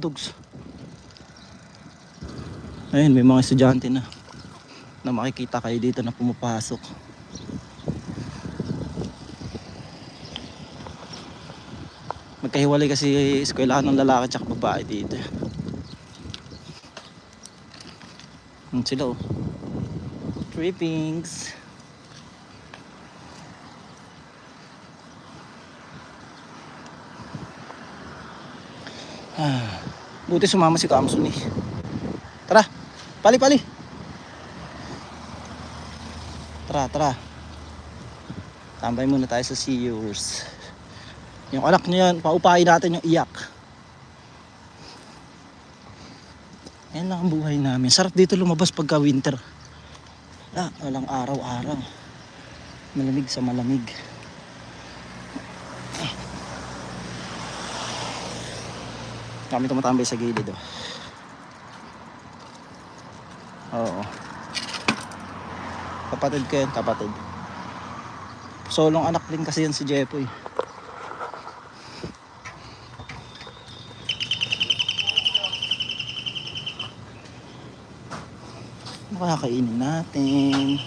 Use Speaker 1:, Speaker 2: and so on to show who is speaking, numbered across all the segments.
Speaker 1: dogs. Ayun, may mga estudyante na na makikita kayo dito na pumapasok. Magkahiwalay kasi eskwelahan ng lalaki at babae dito. Yun sila oh. Trippings. Ah, buti sumama si Kamsun eh. Tara, pali pali. Tara, tara. Tambay muna tayo sa Sears. Yung anak niya yan, paupain natin yung iyak. Yan lang ang buhay namin. Sarap dito lumabas pagka winter. Ah, walang araw-araw. Malamig sa malamig. Kami tumatambay sa gilid oh. Oo. Kapatid ko yan, kapatid. Solong anak din kasi yan si Jepoy. Ano kaya kainin natin?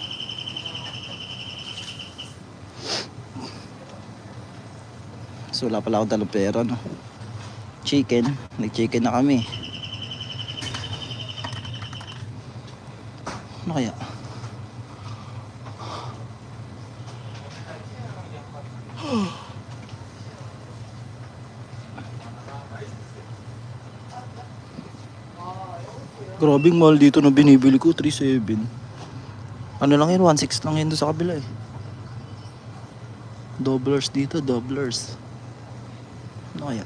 Speaker 1: So wala pala ako dalang pera no. Chicken. Nag-chicken na kami. Ano kaya? Grabing mahal dito na binibili ko, 3.7. Ano lang yun, 1.6 lang yun sa kabila eh. Doublers dito, doublers. Ano kaya?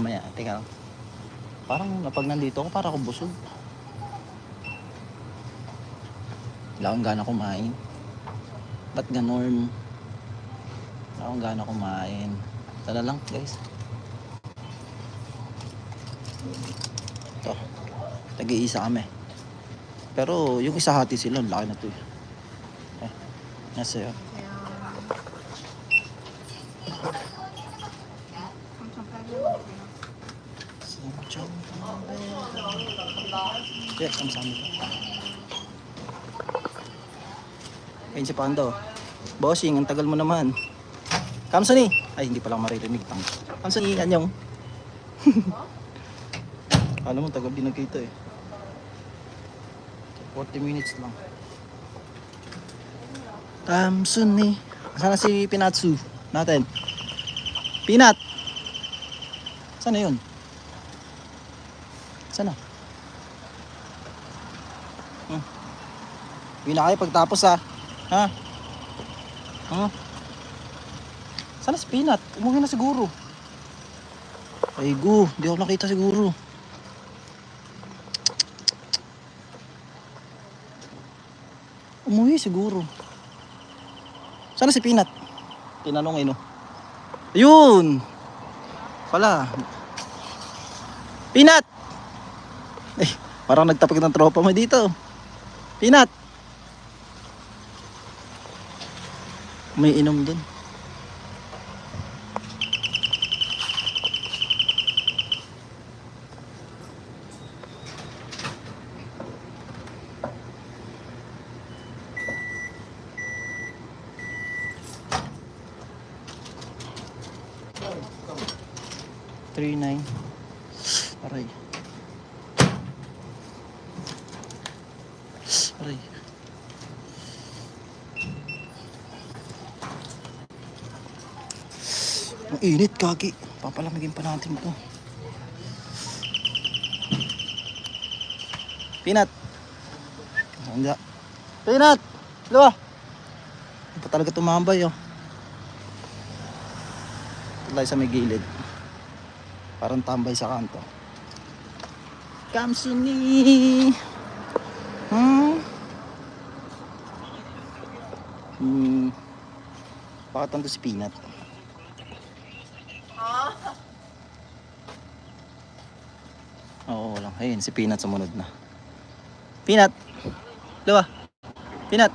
Speaker 1: Mamaya, teka lang. Parang napag nandito ako, para akong busog. Wala akong gana kumain. Ba't ganon? Wala akong gana kumain. Tala lang, guys. Ito. Tag-iisa kami. Pero yung isa hati sila, laki na to eh. Eh, yun. Yes, ang sami. Ayun si Pando. Bossing, ang tagal mo naman. Kamsani! Ay, hindi pala maririnig. Tang. Kamsani, anyong. Alam mo, tagal din nagkita eh. 40 minutes lang. Kamsani. Sana si Pinatsu natin. Pinat! Sana yun? Sana? Hmm. Uwi na kayo pagtapos ha. Ha? Ha? Sana si Peanut? Umuwi na siguro. Ay gu, di ako nakita siguro. Umuwi siguro. Sana si Peanut? Tinanong eh no. Ayun! Pala. Peanut! Eh, parang nagtapag ng tropa mo dito. Peanut! May inom dun. Three nine. Aray. Aray. Ang init, kaki. Papalamigin pa natin ito. Pinat. Hindi. Pinat! Dalawa. Hindi pa talaga tumambay, oh. Tayo sa may gilid. Parang tambay sa kanto. Kamsini! Hmm? Bakit nandun si Peanut? Oo, walang. Ayun, si Peanut sumunod na. Peanut! Dalawa. Peanut!